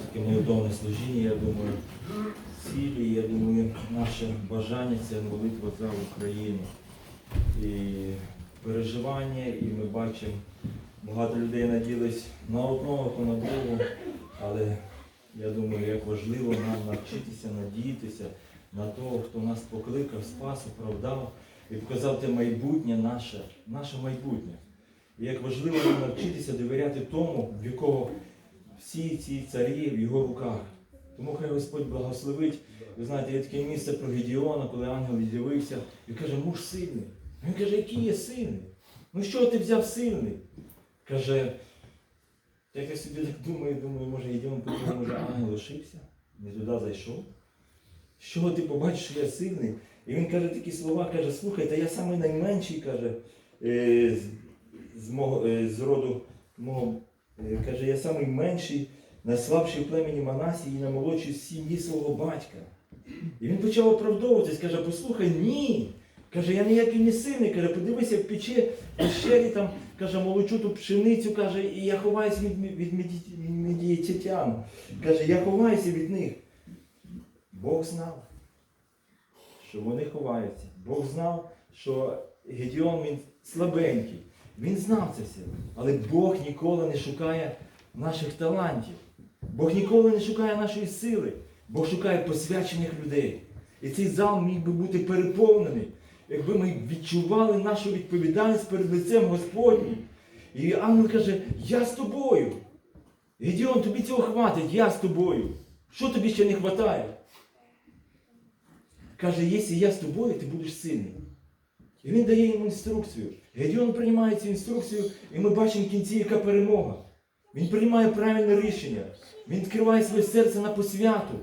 таке молитовне служіння, я думаю, цілі, я думаю, наше бажання це молитва за Україну. І переживання, і ми бачимо, багато людей наділись на одного, на другого, але я думаю, як важливо нам навчитися надіятися на того, хто нас покликав, спас, оправдав і показав те майбутнє наше, наше майбутнє. І як важливо нам навчитися довіряти тому, в якого всі ці царі в його руках. Тому хай Господь благословить. Ви знаєте, є таке місце про Гедіона, коли ангел відділився і каже, муж сильний. Він каже, який є сильний? Ну що ти взяв сильний? Каже, як я собі так думаю, думаю, може Гедіон подумав, може ангел ошибся, не туди зайшов. З ти побачиш, що я сильний? І він каже такі слова, каже, слухай, та я самий найменший, каже, е, з, мого, е, з роду мого, каже, я самий менший, найслабший в племені Манасії і наймолодший з сім'ї свого батька. І він почав оправдовуватись, каже, послухай, ні. Каже, я ніякий не сильний, каже, подивися в печі, в пещері там, каже, молочу ту пшеницю, каже, і я ховаюся від, від меді- медіатян. Каже, я ховаюся від них. Бог знав, що вони ховаються. Бог знав, що Гедіон він слабенький. Він знав це все. Але Бог ніколи не шукає наших талантів. Бог ніколи не шукає нашої сили. Бог шукає посвячених людей. І цей зал міг би бути переповнений, якби ми відчували нашу відповідальність перед лицем Господнім. І ангел каже, я з тобою. Гедіон, тобі цього хватить, я з тобою. Що тобі ще не вистачає? Каже, якщо я з тобою, ти будеш сильний. І він дає йому інструкцію. Гедіон приймає цю інструкцію, і ми бачимо кінці, яка перемога. Він приймає правильне рішення. Він відкриває своє серце на посвяту.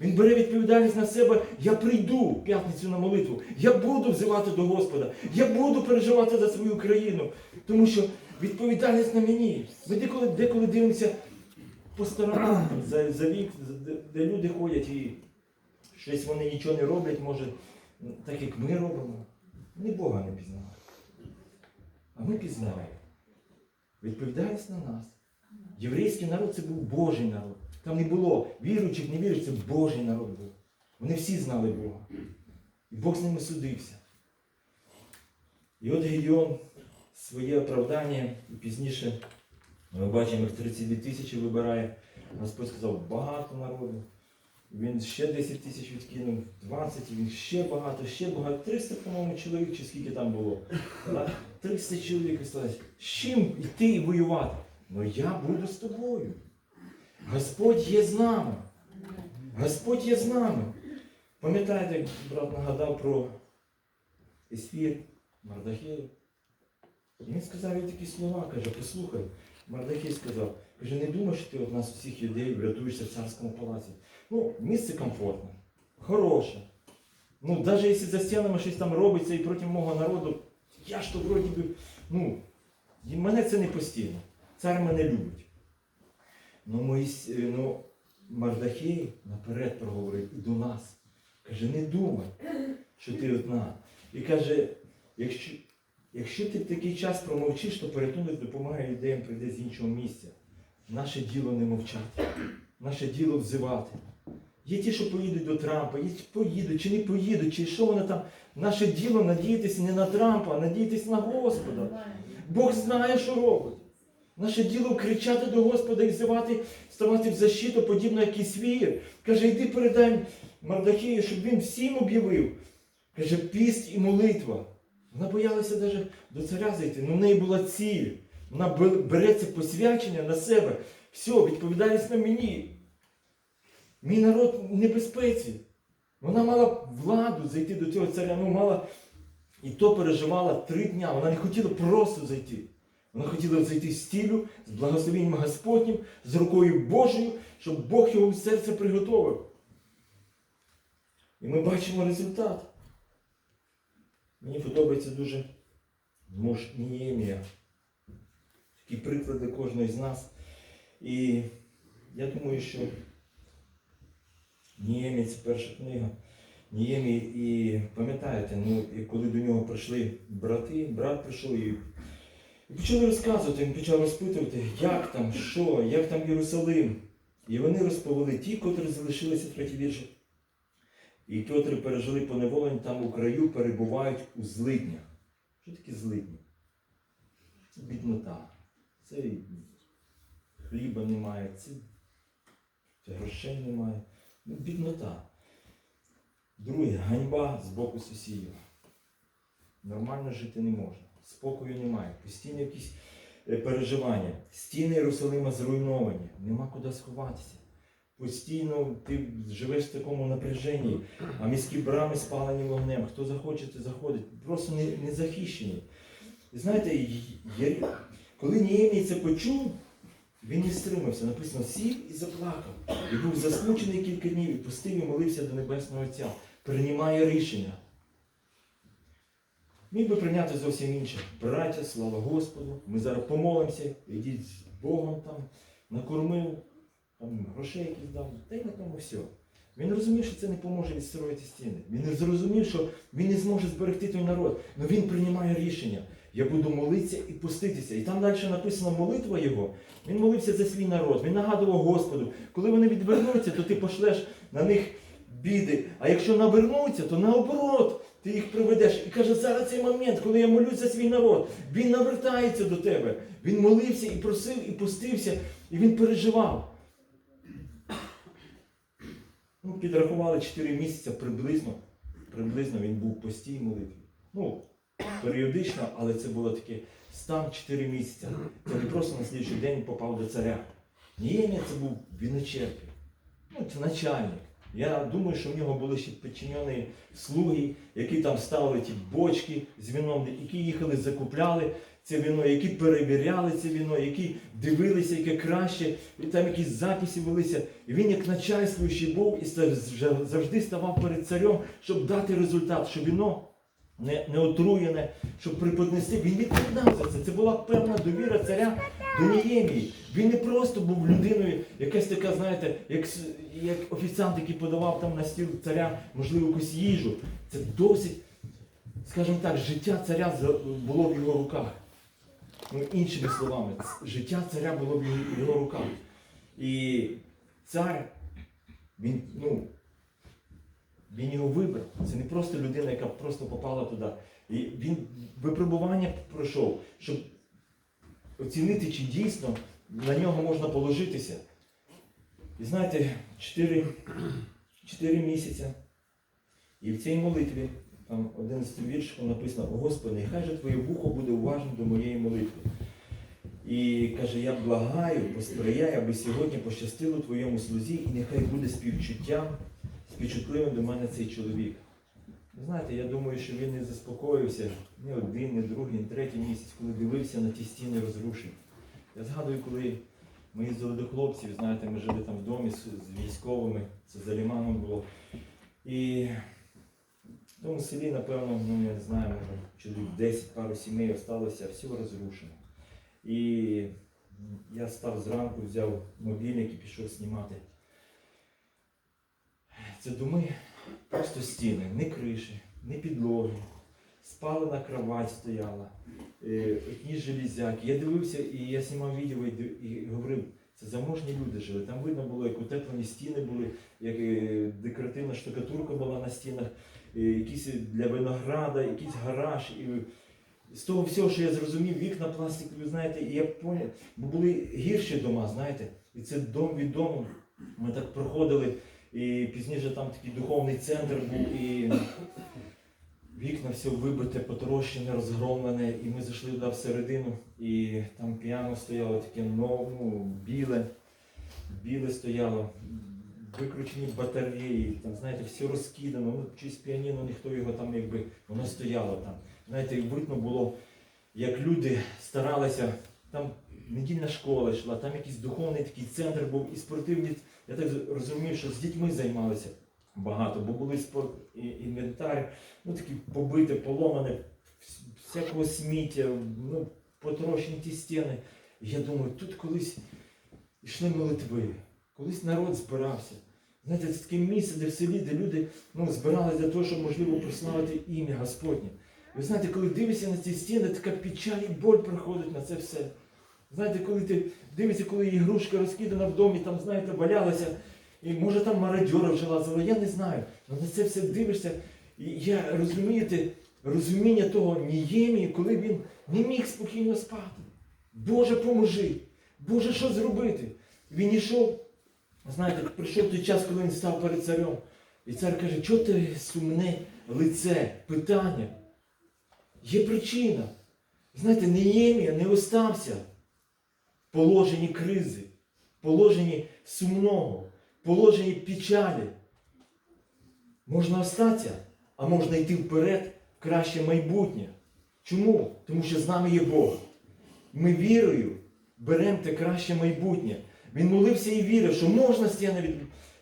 Він бере відповідальність на себе. Я прийду в п'ятницю на молитву. Я буду взивати до Господа. Я буду переживати за свою країну. Тому що відповідальність на мені. Ми деколи, деколи дивимося по сторонам за, за вік, де, де люди ходять і щось вони нічого не роблять, може, так як ми робимо. Вони Бога не пізнавали. А ми пізнали. Відповідальність на нас. Єврейський народ це був Божий народ. Там не було віруючих, не віруючих, це Божий народ був. Вони всі знали Бога. І Бог з ними судився. І от Гедіон своє оправдання і пізніше ми бачимо, як 32 тисячі вибирає. Господь сказав, багато народу. Він ще 10 тисяч відкинув, 20, і він ще багато, ще багато. 300, по-моєму, чоловік, чи скільки там було. 300 чоловік сказали, з чим йти і воювати? Ну я буду з тобою. Господь є з нами. Господь є з нами. Пам'ятаєте, як брат нагадав про Есфір, Мардахея? Він сказав такі слова, каже, послухай, Мардахей сказав, каже, не думай, що ти від нас всіх людей врятуєшся в царському палаці. Ну, місце комфортне, хороше. Ну, навіть якщо за стінами щось там робиться і проти мого народу, я ж то вроді би, ну, мене це не постійно. Цар мене любить. Ну, Моїсь, е, ну, Мардахей наперед проговорив і до нас. Каже, не думай, що ти одна. І каже, якщо, якщо ти в такий час промовчиш, то порятунок допомагає ідеям прийде з іншого місця. Наше діло не мовчати, наше діло взивати. Є ті, що поїдуть до Трампа, є ті, поїдуть, чи не поїдуть, чи що вони там. Наше діло надіятися не на Трампа, а надіятися на Господа. Бог знає, що робить. Наше діло кричати до Господа і взивати, ставати в защиту, подібно як і свір. Каже, йди передай Мардахею, щоб він всім об'явив. Каже, піст і молитва. Вона боялася навіть до царя зайти, але в неї була ціль. Вона бе- бере це посвячення на себе. Все, відповідальність на мені. Мій народ в небезпеці. Вона мала владу зайти до цього царя, ну мала і то переживала три дня. Вона не хотіла просто зайти. Вона хотіла зайти з стілю, з благословенням Господнім, з рукою Божою, щоб Бог його в серце приготовив. І ми бачимо результат. Мені подобається дуже муж Ніємія. Такі приклади кожного з нас. І я думаю, що Ніємій це перша книга. Ніємій, і пам'ятаєте, ну, і коли до нього прийшли брати, брат прийшов і, і почали розказувати, він почав розпитувати, як там, що, як там Єрусалим. І вони розповіли ті, котрі залишилися третій вірш, і котрі пережили поневолення там у краю, перебувають у злиднях. Що таке злидні? Біднота. Це хліба немає, це, грошей немає. Ну, біднота. Друге, ганьба з боку сусідів. Нормально жити не можна. Спокою немає. Постійно якісь е, переживання. Стіни Єрусалима зруйновані. Нема куди сховатися. Постійно ти живеш в такому напряженні, а міські брами спалені вогнем. Хто захоче, той заходить. Просто не, не захищені. Знаєте, є- коли Ніємій це почув, він не стримався. Написано, сів і заплакав. І був засмучений кілька днів, і пустив і молився до Небесного Отця. Приймає рішення. Міг би прийняти зовсім інше. Браття, слава Господу, ми зараз помолимося, йдіть з Богом там, накормив, там, грошей якісь дав, та й на тому все. Він розумів, що це не поможе відстроїти стіни. Він зрозумів, що він не зможе зберегти той народ. Але він приймає рішення. Я буду молитися і пуститися. І там далі написана молитва його. Він молився за свій народ. Він нагадував Господу, коли вони відвернуться, то ти пошлеш на них біди. А якщо навернуться, то наоборот, ти їх приведеш. І каже, зараз цей момент, коли я молюсь за свій народ, він навертається до тебе. Він молився і просив, і пустився, і він переживав. Ну, підрахували 4 місяці приблизно. Приблизно він був в постійній молитві. Ну, періодично, але це було таке стан 4 місяці. Це не просто на слідчий день попав до царя. Ніємія це був віночерпі. Ну, це начальник. Я думаю, що в нього були ще підчинені слуги, які там ставили ті бочки з віном, які їхали, закупляли це віно, які перевіряли це віно, які дивилися, яке краще, і там якісь записи велися. І він як начальствуючий був і завжди ставав перед царем, щоб дати результат, щоб віно не, не отруєне, щоб преподнести. Він відповідав за це. Це була певна довіра царя до Ніємії. Він не просто був людиною, якась така, знаєте, як, як офіціант, який подавав там на стіл царя, можливо, якусь їжу. Це досить, скажімо так, життя царя було в його руках. Ну, іншими словами, життя царя було в його руках. І цар, він, ну, він його вибрав. Це не просто людина, яка просто попала туди. І він випробування пройшов, щоб оцінити, чи дійсно на нього можна положитися. І знаєте, 4, 4 місяці. І в цій молитві, там 11 віршиком написано, Господи, нехай же Твоє вухо буде уважним до моєї молитви. І каже, я благаю, посприяй, аби сьогодні пощастило Твоєму слузі, і нехай буде співчуттям, співчутливим до мене цей чоловік. Знаєте, я думаю, що він не заспокоївся ні один, ні другий, ні третій місяць, коли дивився на ті стіни розрушень. Я згадую, коли ми їздили до хлопців, знаєте, ми жили там в домі з, з військовими, це за ліманом було. І в тому селі, напевно, ну я не знаю, може, чоловік 10 пару сімей осталося, все розрушено. І я став зранку, взяв мобільник і пішов знімати. Це доми, просто стіни, не криші, не підлоги. Спалена кровать стояла, е, одні железяки. Я дивився і я знімав відео і, говорив, це заможні люди жили. Там видно було, як утеплені стіни були, як е, декоративна штукатурка була на стінах, е, якісь для винограда, якийсь гараж. І з того всього, що я зрозумів, вікна пластикові, знаєте, і я поняв, бо були гірші дома, знаєте, і це дом від. Ми так проходили, і пізніше там такий духовний центр був, і вікна все вибите, потрощене, розгромлене, і ми зайшли туди всередину, і там піано стояло таке ну, біле, біле стояло, викручені батареї, там, знаєте, все розкидано, ну, чись піаніно, ніхто його там якби, воно стояло там. Знаєте, видно було, як люди старалися, там недільна школа йшла, там якийсь духовний такий центр був і спортивні. Я так розумів, що з дітьми займалися багато, бо були спорт інвентар, ну такі побите, поломане, всякого сміття, ну, потрощені ті стіни. І я думаю, тут колись йшли молитви, колись народ збирався. Знаєте, це таке місце, де в селі, де люди ну, збиралися для того, щоб можливо прославити ім'я Господнє. Ви знаєте, коли дивишся на ці стіни, така печаль і боль приходить на це все. Знаєте, коли ти дивишся, коли ігрушка розкидана в домі, там, знаєте, валялася, і може там мародьора вже лазила, я не знаю. Але на це все дивишся. І я розумієте, розуміння того Ніємії, коли він не міг спокійно спати. Боже, поможи! Боже, що зробити? Він йшов, знаєте, прийшов той час, коли він став перед царем. І цар каже, чого ти сумне лице, питання? Є причина. Знаєте, Неємія не остався положенні кризи, положенні сумного, положенні печалі. Можна остатися, а можна йти вперед в краще майбутнє. Чому? Тому що з нами є Бог. Ми вірою беремо те краще майбутнє. Він молився і вірив, що можна стіни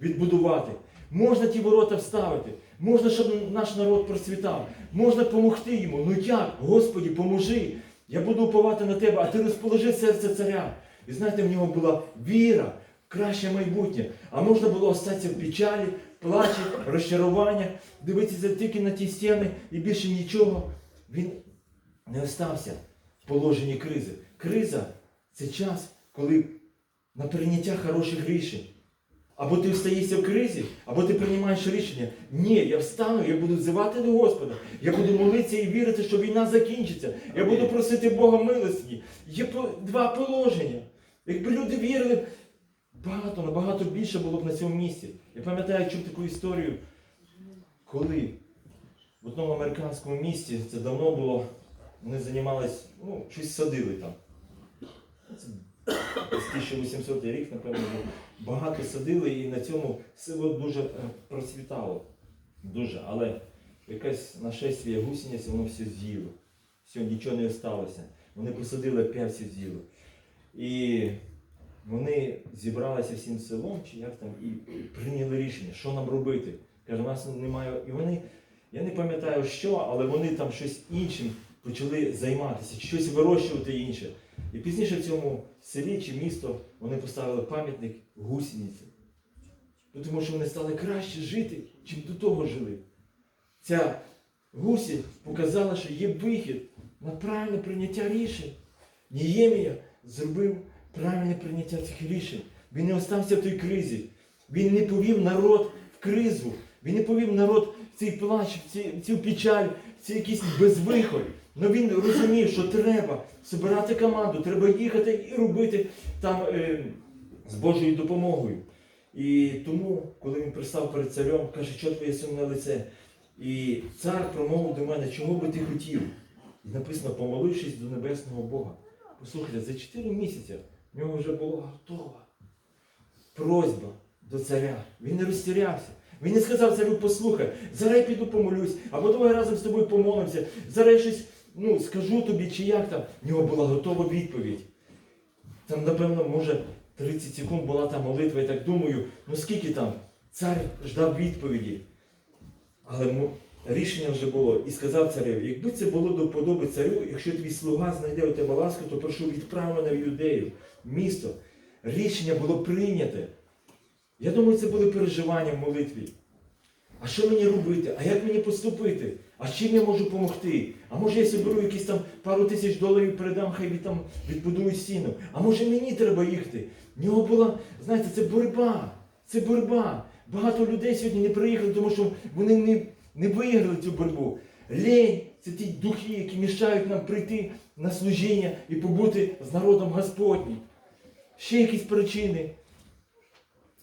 відбудувати, можна ті ворота вставити, можна, щоб наш народ процвітав, можна допомогти йому. Ну як? Господі, поможи. Я буду уповати на тебе, а ти розположи серце царя. І знаєте, в нього була віра краще майбутнє. А можна було остатися в печалі, плачі, розчарування, дивитися тільки на ті стіни і більше нічого. Він не остався в положенні кризи. Криза це час, коли на прийняття хороших рішень. Або ти встаєшся в кризі, або ти приймаєш рішення. Ні, я встану, я буду взивати до Господа. Я буду молитися і вірити, що війна закінчиться. Я буду просити Бога милості. Є два положення. Якби люди вірили, багато, набагато більше було б на цьому місці. Я пам'ятаю, чув таку історію, коли в одному американському місті, це давно було, вони займались, ну, щось садили там. Це з 1800 рік, напевно, багато садили і на цьому село дуже е, процвітало. Дуже. Але якесь нашествие гусениць, воно все з'їло. Все, нічого не залишилося. Вони посадили, опять все з'їло. І вони зібралися всім селом, чи як там, і прийняли рішення, що нам робити. Каже, у нас немає. І вони, я не пам'ятаю що, але вони там щось іншим почали займатися, щось вирощувати інше. І пізніше в цьому селі чи місто вони поставили пам'ятник гусениці. Ну, Тому що вони стали краще жити, чим до того жили. Ця гусінь показала, що є вихід на правильне прийняття рішень. Ніємія зробив правильне прийняття цих рішень. Він не остався в той кризі. Він не повів народ в кризу. Він не повів народ в цей плач, в цю печаль, в цей якийсь безвихоль. Але він розумів, що треба збирати команду, треба їхати і робити там е, з Божою допомогою. І тому, коли він пристав перед царем, каже, що твоє сумне лице? І цар промовив до мене, чого би ти хотів? І написано, помолившись до небесного Бога. Послухайте, за 4 місяці в нього вже була готова просьба до царя. Він не розтірявся. Він не сказав царю, послухай, зараз я піду помолюсь, або давай разом з тобою помолимося, зараз щось ну, скажу тобі, чи як там. В нього була готова відповідь. Там, напевно, може 30 секунд була та молитва, я так думаю, ну скільки там? Цар ждав відповіді. Але рішення вже було і сказав цареві, якби це було до вподоби царю, якщо твій слуга знайде у тебе ласку, то прошу відправ мене в юдею, місто. Рішення було прийняте. Я думаю, це були переживання в молитві. А що мені робити? А як мені поступити? А чим я можу допомогти? А може я соберу якісь там пару тисяч доларів, передам, хай від- там відбудують стіну. А може мені треба їхати? В нього була, знаєте, це боротьба. Це боротьба. Багато людей сьогодні не приїхали, тому що вони не, не виграли цю боротьбу. Лень це ті духи, які мішають нам прийти на служіння і побути з народом Господнім. Ще якісь причини.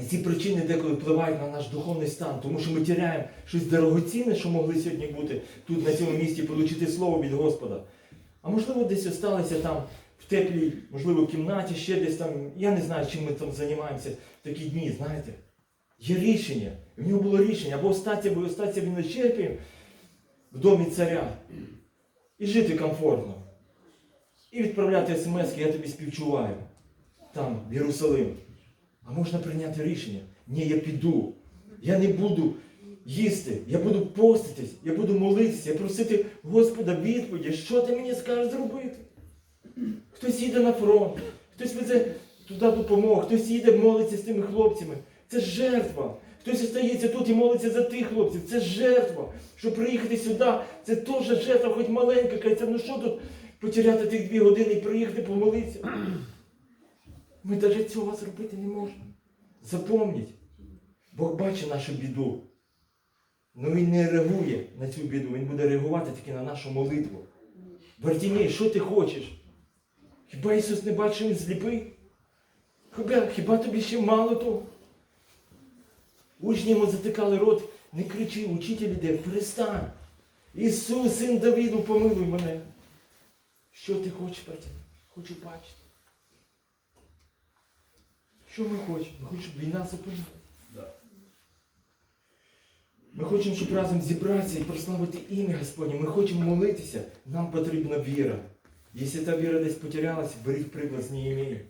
І ці причини деколи впливають на наш духовний стан, тому що ми тіряємо щось дорогоцінне, що могли сьогодні бути тут, на цьому місці, отримати слово від Господа. А можливо, десь осталися там в теплій, можливо, кімнаті, ще десь там. Я не знаю, чим ми там займаємося в такі дні, знаєте. Є рішення. В нього було рішення або остатися, або остатися він начерпієм в домі царя і жити комфортно. І відправляти смс, я тобі співчуваю там, в Єрусалим. Можна прийняти рішення. Ні, я піду. Я не буду їсти, я буду поститись, я буду молитися, я просити Господа відповіді, що ти мені скажеш зробити. Хтось їде на фронт, хтось везе туди допомогу, хтось їде молиться з тими хлопцями. Це жертва. Хтось остається тут і молиться за тих хлопців. Це жертва. Щоб приїхати сюди, це теж жертва, хоч маленька, кажеться, ну що тут потеряти тих дві години і приїхати помолитися. Ми навіть цього зробити не можемо. Запомніть, Бог бачить нашу біду. Ну він не реагує на цю біду, він буде реагувати тільки на нашу молитву. Бартімей, що ти хочеш? Хіба Ісус не бачив, він сліпий? Хіба, хіба тобі ще мало того? Учні йому затикали рот, не кричи, учитель іде, перестань. Ісус, син Давіду, помилуй мене. Що ти хочеш, братя? Хочу бачити. Що ми хочемо? Ми хочемо, щоб війна зупинилася. Ми хочемо, щоб разом зібратися і прославити ім'я Господнє. Ми хочемо молитися. Нам потрібна віра. Якщо та віра десь потерялася, беріть приклад з Неємії.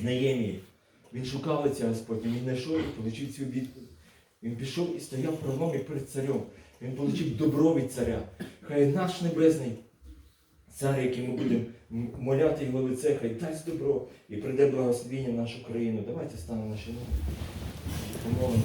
З Неємії. Він шукав лиця Господня, він знайшов і отримав цю відповідь. Він пішов і стояв в проломі перед царем. Він отримав добро від царя. Хай наш небесний цар, який ми будемо моляти його лице, хай дасть добро і прийде благословіння в нашу країну. Давайте станемо наші ноги.